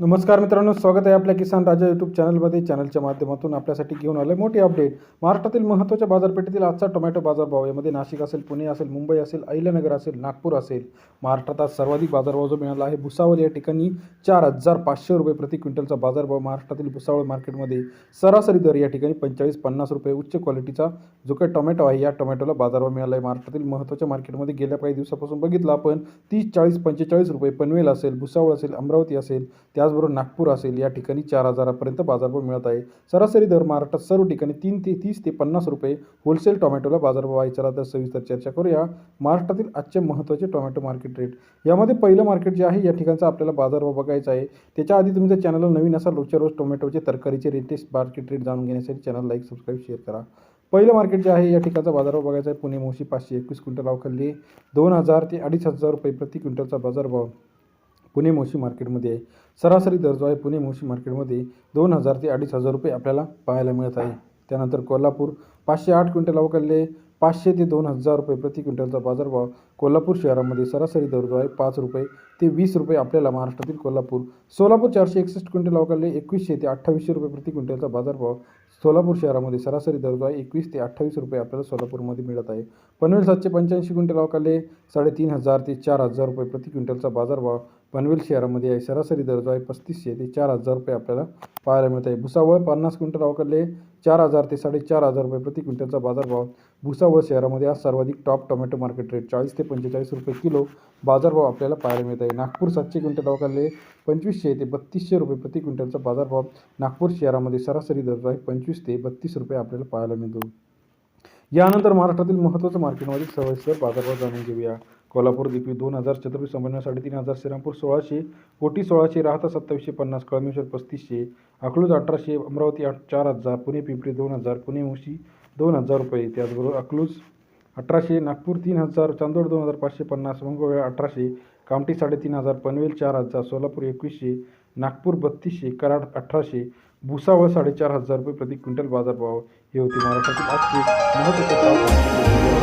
नमस्कार मित्रांनो स्वागत आहे आपल्या किसान राजा यूट्यूब चॅनलमध्ये चॅनलच्या माध्यमातून आपल्यासाठी घेऊन आलं मोठी अपडेट महाराष्ट्रातील महत्त्वाच्या बाजारपेठेतील आजचा टोमॅटो बाजारभाव यामध्ये नाशिक असेल पुणे असेल मुंबई असेल अहिल्यानगर असेल नागपूर असेल महाराष्ट्रात आज सर्वाधिक बाजारभाव जो मिळाला आहे भुसावळ या ठिकाणी चार हजार पाचशे रुपये प्रति क्विंटलचा बाजारभाव महाराष्ट्रातील भुसावळ मार्केटमध्ये सरासरी दर या ठिकाणी पंचेचाळीस पन्नास रुपये उच्च क्वालिटीचा जो काही टोमॅटो आहे या टोमॅटोला बाजारभाव मिळाला आहे. महाराष्ट्रातील महत्त्वाच्या मार्केटमध्ये गेल्या काही दिवसापासून बघितलं आपण तीस चाळीस पंचेचाळीस रुपये पनवेल असेल भुसावळ असेल अमरावती असेल त्याचबरोबर नागपूर असेल या ठिकाणी चार हजारापर्यंत बाजारभाव मिळत आहे. सरासरी दर महाराष्ट्रात सर्व ठिकाणी तीन ते तीस ते पन्नास रुपये होलसेल टोमॅटोला बाजारभाव आहे. चला तर सविस्तर चर्चा करूया. महाराष्ट्रातील आजचे महत्त्वाचे टोमॅटो मार्केट रेट यामध्ये पहिलं मार्केट जे आहे या ठिकाणचा आपल्याला बाजारभाव बघायचा आहे. त्याच्या आधी तुम्ही जर चॅनलला नवीन असाल रोजच्या रोज टोमॅटोचे तरकारीचे रेटेस्ट मार्केट रेट जाणून घेण्यासाठी चॅनल लाईक सबस्क्राईब शेअर करा. पहिलं मार्केट जे आहे या ठिकाणचा बाजारभाव बघायचा आहे. पुणे मोशी पाचशे एकवीस क्विंटल अवखाली दोन हजार ते अडीच हजार रुपये प्रति क्विंटलचा बाजारभाव. पुणे मोशी मार्केटमध्ये आहे. सरासरी दर जो आहे पुणे मोशी मार्केटमध्ये दोन हजार ते अडीच हजार रुपये आपल्याला पाहायला मिळत आहे. त्यानंतर कोल्हापूर पाचशे आठ क्विंटल अवकालले पाचशे ते दोन हजार रुपये प्रति क्विंटलचा बाजारभाव कोल्हापूर शहरामध्ये सरासरी दर जो आहे. पाच रुपये ते वीस रुपये आपल्याला महाराष्ट्रातील कोल्हापूर. सोलापूर चारशे एकसष्ट क्विंटल अवकाले एकवीसशे ते अठ्ठावीसशे रुपये प्रति क्विंटलचा बाजारभाव सोलापूर शहरामध्ये सरासरी दर जो आहे. एकवीस ते अठ्ठावीस रुपये आपल्याला सोलापूरमध्ये मिळत आहे. पनवेल सातशे पंच्याऐंशी क्विंटल अवकाले साडेतीन हजार ते चार हजार रुपये प्रति क्विंटलचा बाजारभाव पनवेल शहरामध्ये आहे. सरासरी दर जो आहे. पस्तीसशे ते चार हजार रुपये आपल्याला पाहायला मिळत आहे. भुसावळ पन्नास क्विंटल अवकाले चार हजार ते साडेचार हजार रुपये प्रति क्विंटलचा बाजारभाव भुसावळ शहरामध्ये आज सर्वाधिक टॉप टोमॅटो मार्केट रेट चाळीस ते पंचेचाळीस रुपये किलो बाजारभाव आपल्याला पाहायला मिळत आहे. नागपूर सातशे क्विंटल अवकालले पंचवीसशे ते बत्तीसशे रुपये प्रति क्विंटलचा बाजारभाव नागपूर शहरामध्ये सरासरी दर आहे पंचवीस ते बत्तीस रुपये आपल्याला पाहायला मिळतो. यानंतर महाराष्ट्रातील महत्त्वाचं मार्केटमध्ये म्हणजे सविस्तर बाजारभाव जाणून घेऊया. कोल्हापूर दीपी दोन हजार छत्रपती संभाजी साडेतीन हजार श्रीरामपूर सोळाशे कोटी सोळाशे राहता सत्तावीसशे पन्नास कळमेश्वर पस्तीसशे अकलूज अठराशे अमरावती आठ चार हजार पुणे पिंपरी दोन हजार पुणे मुशी दोन हजार रुपये. त्याचबरोबर अकलूज अठराशे नागपूर तीन हजार चांदोड दोन हजार पाचशे पन्नास मंगळवेळा अठराशे कामठी साडेतीन हजार पनवेल चार हजार सोलापूर एकवीसशे नागपूर बत्तीसशे कराड अठराशे भुसावळ साडेचार हजार रुपये प्रति क्विंटल बाजारभाव. हे होते महाराष्ट्रातील आजचे महत्त्वाचे